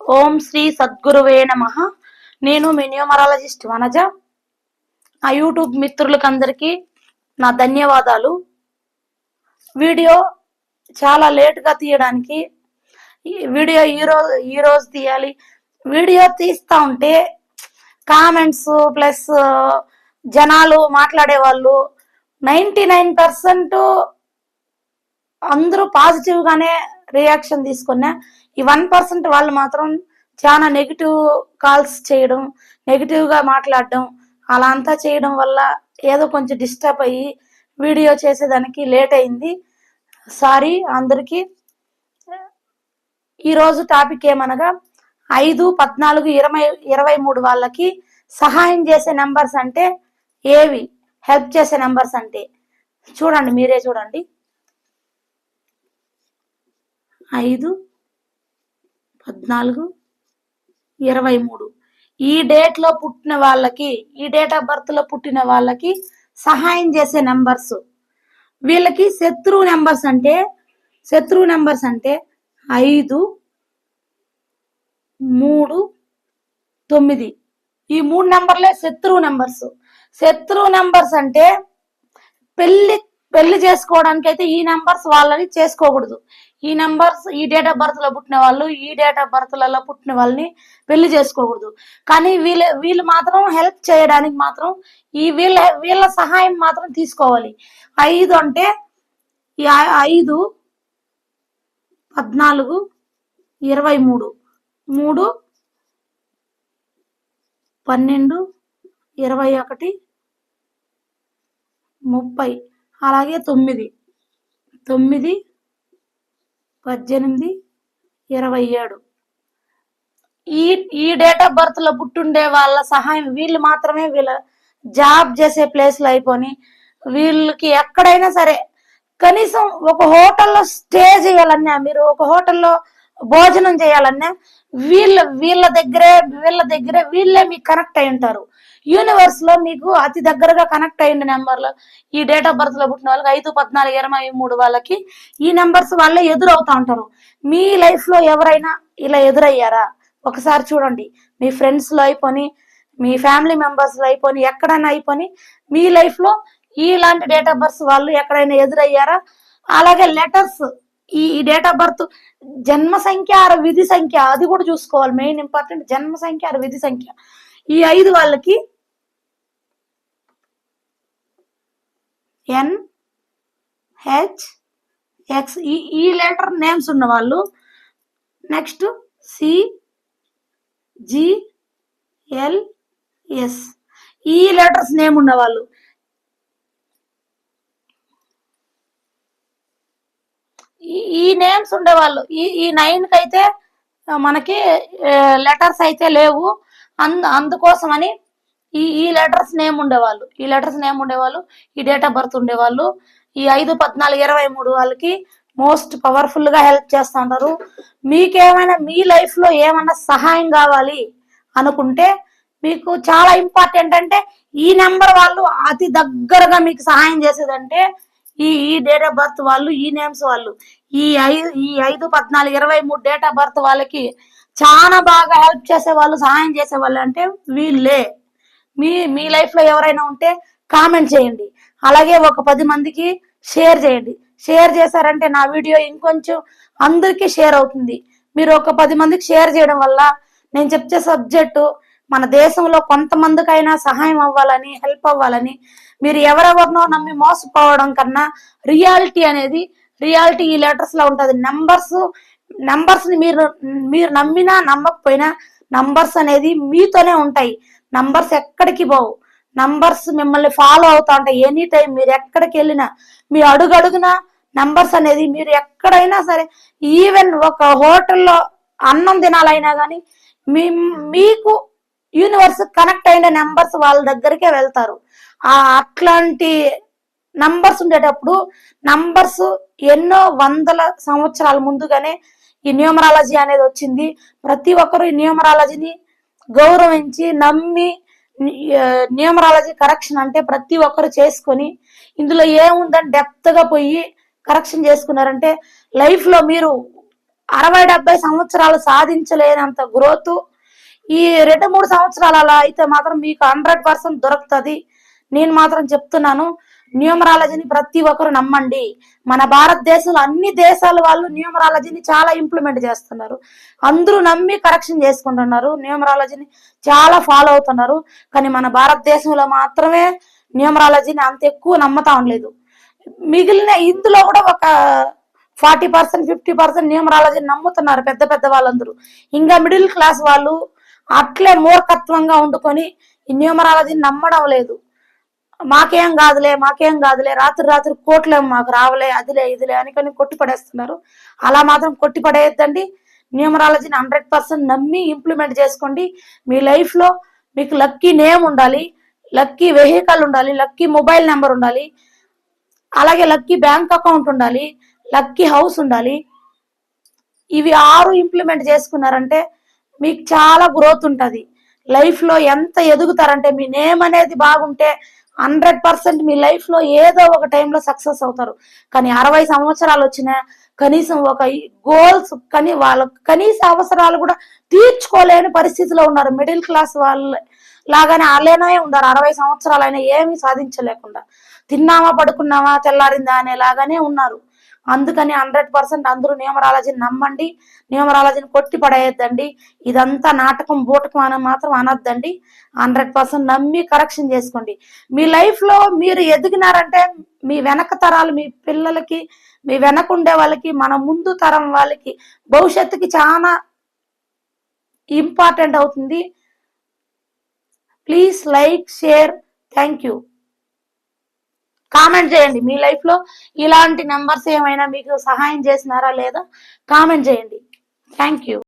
ఓం శ్రీ సద్గురువే నమ. నేను మీ న్యూమరాలజిస్ట్ వనజ. నా యూట్యూబ్ మిత్రులకందరికీ నా ధన్యవాదాలు. వీడియో చాలా లేట్గా తీయడానికి వీడియో ఈ రోజు ఈ రోజు తీయాలి. వీడియో తీస్తా ఉంటే కామెంట్స్ ప్లస్ జనాలు మాట్లాడే వాళ్ళు నైంటీ నైన్ పర్సెంట్ అందరూ పాజిటివ్ గానే రియాక్షన్ తీసుకున్నా ఈ వన్ పర్సెంట్ వాళ్ళు మాత్రం చాలా నెగిటివ్ కాల్స్ చేయడం నెగిటివ్గా మాట్లాడడం అలా అంతా చేయడం వల్ల ఏదో కొంచెం డిస్టర్బ్ అయ్యి వీడియో చేసేదానికి లేట్ అయింది. సారీ అందరికీ. ఈరోజు టాపిక్ ఏమనగా ఐదు పద్నాలుగు ఇరవై ఇరవై మూడు వాళ్ళకి సహాయం చేసే నెంబర్స్ అంటే ఏవి? హెల్ప్ చేసే నెంబర్స్ అంటే. చూడండి మీరే చూడండి. ఐదు పద్నాలుగు ఇరవై మూడు. ఈ డేట్లో పుట్టిన వాళ్ళకి ఈ డేట్ ఆఫ్ బర్త్లో పుట్టిన వాళ్ళకి సహాయం చేసే నెంబర్స్. వీళ్ళకి శత్రువు నెంబర్స్ అంటే శత్రువు నెంబర్స్ అంటే ఐదు మూడు తొమ్మిది. ఈ మూడు నెంబర్లే శత్రువు నెంబర్స్. శత్రువు నెంబర్స్ అంటే పెళ్ళి పెళ్ళి చేసుకోవడానికి అయితే ఈ నెంబర్స్ వాళ్ళని చేసుకోకూడదు. ఈ నెంబర్స్ ఈ డేట్ ఆఫ్ బర్త్లో పుట్టిన వాళ్ళు ఈ డేట్ ఆఫ్ బర్త్లలో పుట్టిన వాళ్ళని పెళ్ళి చేసుకోకూడదు. కానీ వీళ్ళ వీళ్ళు మాత్రం హెల్ప్ చేయడానికి మాత్రం ఈ వీళ్ళ వీళ్ళ సహాయం మాత్రం తీసుకోవాలి. ఐదు అంటే ఐదు పద్నాలుగు ఇరవై మూడు. మూడు పన్నెండు ఇరవై ఒకటి ముప్పై. అలాగే తొమ్మిది. తొమ్మిది పద్దెనిమిది ఇరవై ఏడు. ఈ ఈ డేట్ ఆఫ్ బర్త్లో పుట్టుండే వాళ్ళ సహాయం వీళ్ళు మాత్రమే వీళ్ళ జాబ్ చేసే ప్లేస్లో అయిపోయి వీళ్ళకి ఎక్కడైనా సరే కనీసం ఒక హోటల్లో స్టే చేయాలన్నా మీరు ఒక హోటల్లో భోజనం చేయాలన్నా వీళ్ళ వీళ్ళ దగ్గరే వీళ్ళ దగ్గరే వీళ్ళే మీకు కనెక్ట్ అయి ఉంటారు. యూనివర్స్లో మీకు అతి దగ్గరగా కనెక్ట్ అయ్యింది నెంబర్లు ఈ డేట్ ఆఫ్ బర్త్లో పుట్టిన వాళ్ళకి ఐదు పద్నాలుగు ఇరవై మూడు వాళ్ళకి ఈ నెంబర్స్ వాళ్ళే ఎదురవుతా ఉంటారు. మీ లైఫ్లో ఎవరైనా ఇలా ఎదురయ్యారా? ఒకసారి చూడండి. మీ ఫ్రెండ్స్లో అయిపోయి మీ ఫ్యామిలీ మెంబర్స్లో అయిపోయి ఎక్కడైనా అయిపోయి మీ లైఫ్లో ఇలాంటి డేట్ ఆఫ్ బర్త్ వాళ్ళు ఎక్కడైనా ఎదురయ్యారా? అలాగే లెటర్స్ ఈ డేట్ ఆఫ్ బర్త్ జన్మ సంఖ్య ఆరు విధి సంఖ్య అది కూడా చూసుకోవాలి. మెయిన్ ఇంపార్టెంట్ జన్మ సంఖ్య ఆరు విధి సంఖ్య. ఈ ఐదు వాళ్ళకి ఎన్ హెచ్ ఎక్స్ ఈ ఈ లెటర్ నేమ్స్ ఉన్న వాళ్ళు. Next C G L S ఈ లెటర్స్ నేమ్ ఉన్న వాళ్ళు. ఈ- ఈ నేమ్స్ ఉండేవాళ్ళు. ఈ ఈ నైన్కి అయితే మనకి లెటర్స్ అయితే లేవు. అందు అందుకోసమని ఈ ఈ లెటర్స్ నేమ్ ఉండేవాళ్ళు. ఈ లెటర్స్ నేమ్ ఉండేవాళ్ళు ఈ డేట్ ఆఫ్ బర్త్ ఉండేవాళ్ళు. ఈ ఐదు పద్నాలుగు ఇరవై మూడు వాళ్ళకి మోస్ట్ పవర్ఫుల్గా హెల్ప్ చేస్తూ ఉంటారు. మీకేమైనా మీ లైఫ్లో ఏమైనా సహాయం కావాలి అనుకుంటే మీకు చాలా ఇంపార్టెంట్ అంటే ఈ నెంబర్ వాళ్ళు అతి దగ్గరగా మీకు సహాయం చేసేదంటే ఈ ఈ డేట్ ఆఫ్ బర్త్ వాళ్ళు ఈ నేమ్స్ వాళ్ళు. ఈ ఐదు ఈ ఐదు పద్నాలుగు ఇరవై మూడు డేట్ ఆఫ్ బర్త్ వాళ్ళకి చాలా బాగా హెల్ప్ చేసే వాళ్ళు సహాయం చేసే వాళ్ళు అంటే వీళ్ళే. మీ మీ లైఫ్లో ఎవరైనా ఉంటే కామెంట్ చేయండి. అలాగే ఒక పది మందికి షేర్ చేయండి. షేర్ చేశారంటే నా వీడియో ఇంకొంచెం అందరికీ షేర్ అవుతుంది. మీరు ఒక పది మందికి షేర్ చేయడం వల్ల నేను చెప్తే సబ్జెక్టు మన దేశంలో కొంతమందికైనా సహాయం అవ్వాలని హెల్ప్ అవ్వాలని మీరు ఎవరెవరినో నమ్మి మోసపోవడం కన్నా రియాలిటీ అనేది రియాలిటీ ఈ లెటర్స్లో ఉంటుంది. నంబర్స్ నంబర్స్ని మీరు మీరు నమ్మినా నమ్మకపోయినా నంబర్స్ అనేది మీతోనే ఉంటాయి. నంబర్స్ ఎక్కడికి పోవు. నంబర్స్ మిమ్మల్ని ఫాలో అవుతా ఉంటాయి. ఎనీ టైం మీరు ఎక్కడికి వెళ్ళినా మీ అడుగడుగున నంబర్స్ అనేది మీరు ఎక్కడైనా సరే ఈవెన్ ఒక హోటల్లో అన్నం తినాలైనా కానీ మీ మీకు యూనివర్స్ కనెక్ట్ అయిన నెంబర్స్ వాళ్ళ దగ్గరికే వెళ్తారు. ఆ అట్లాంటి నంబర్స్ ఉండేటప్పుడు నంబర్స్ ఎన్నో వందల సంవత్సరాల ముందుగానే ఈ న్యూమరాలజీ అనేది వచ్చింది. ప్రతి ఒక్కరు ఈ న్యూమరాలజీని గౌరవించి నమ్మి న్యూమరాలజీ కరెక్షన్ అంటే ప్రతి ఒక్కరు చేసుకొని ఇందులో ఏముందని డెప్త్గా పోయి కరెక్షన్ చేసుకున్నారంటే లైఫ్లో మీరు అరవై డెబ్బై సంవత్సరాలు సాధించలేనంత గ్రోత్ ఈ రెండు మూడు సంవత్సరాలు అలా అయితే మాత్రం మీకు హండ్రెడ్ పర్సెంట్ దొరుకుతుంది. నేను మాత్రం చెప్తున్నాను న్యూమరాలజీని ప్రతి ఒక్కరు నమ్మండి. మన భారతదేశంలో అన్ని దేశాల వాళ్ళు న్యూమరాలజీని చాలా ఇంప్లిమెంట్ చేస్తున్నారు. అందరూ నమ్మి కరెక్షన్ చేసుకుంటున్నారు న్యూమరాలజీని చాలా ఫాలో అవుతున్నారు. కానీ మన భారతదేశంలో మాత్రమే న్యూమరాలజీని అంత ఎక్కువ నమ్మతా ఉండలేదు. మిగిలిన ఇందులో కూడా ఒక ఫార్టీ పర్సెంట్ ఫిఫ్టీ పర్సెంట్ న్యూమరాలజీని నమ్ముతున్నారు పెద్ద పెద్ద వాళ్ళందరూ. ఇంకా మిడిల్ క్లాస్ వాళ్ళు అట్లే మూర్ఖత్వంగా వండుకొని ఈ న్యూమరాలజీని నమ్మడం లేదు. మాకేం కాదులే మాకేం కాదులే రాత్రి రాత్రి కోట్లేం మాకు రావలే అదిలే ఇదిలే అని కొట్టి పడేస్తున్నారు అలా మాత్రం కొట్టి పడేయద్దండి న్యూమరాలజీని హండ్రెడ్ పర్సెంట్ నమ్మి ఇంప్లిమెంట్ చేసుకోండి. మీ లైఫ్లో మీకు లక్కీ నేమ్ ఉండాలి లక్కీ వెహికల్ ఉండాలి లక్కీ మొబైల్ నెంబర్ ఉండాలి అలాగే లక్కీ బ్యాంక్ అకౌంట్ ఉండాలి లక్కీ హౌస్ ఉండాలి. ఇవి ఆరు ఇంప్లిమెంట్ చేసుకున్నారంటే మీకు చాలా గ్రోత్ ఉంటుంది. లైఫ్లో ఎంత ఎదుగుతారంటే మీ నేమ్ అనేది బాగుంటే హండ్రెడ్ పర్సెంట్ మీ లైఫ్లో ఏదో ఒక టైంలో సక్సెస్ అవుతారు. కానీ అరవై సంవత్సరాలు వచ్చినా కనీసం ఒక గోల్స్ కానీ వాళ్ళ కనీస అవసరాలు కూడా తీర్చుకోలేని పరిస్థితిలో ఉన్నారు. మిడిల్ క్లాస్ వాళ్ళు లాగానే అలానే ఉన్నారు. అరవై సంవత్సరాలు అయినా ఏమీ సాధించలేకుండా. తిన్నామా పడుకున్నామా తెల్లారిందా అనేలాగానే ఉన్నారు. అందుకని హండ్రెడ్ పర్సెంట్ అందరూ న్యూమరాలజీని నమ్మండి. న్యూమరాలజీని కొట్టి పడేయద్దండి ఇదంతా నాటకం బూటకం అని మాత్రం అనొద్దండి. హండ్రెడ్ పర్సెంట్ నమ్మి కరెక్షన్ చేసుకోండి. మీ లైఫ్లో మీరు ఎదిగినారంటే మీ వెనక తరాలు మీ పిల్లలకి మీ వెనక ఉండే వాళ్ళకి మన ముందు తరం వాళ్ళకి భవిష్యత్తుకి చాలా ఇంపార్టెంట్ అవుతుంది. Please like share. Thank you. Comment చేయండి. మీ లైఫ్లో ఇలాంటి నెంబర్స్ ఏమైనా మీకు సహాయం చేసినారా లేదా? కామెంట్ చేయండి. Thank you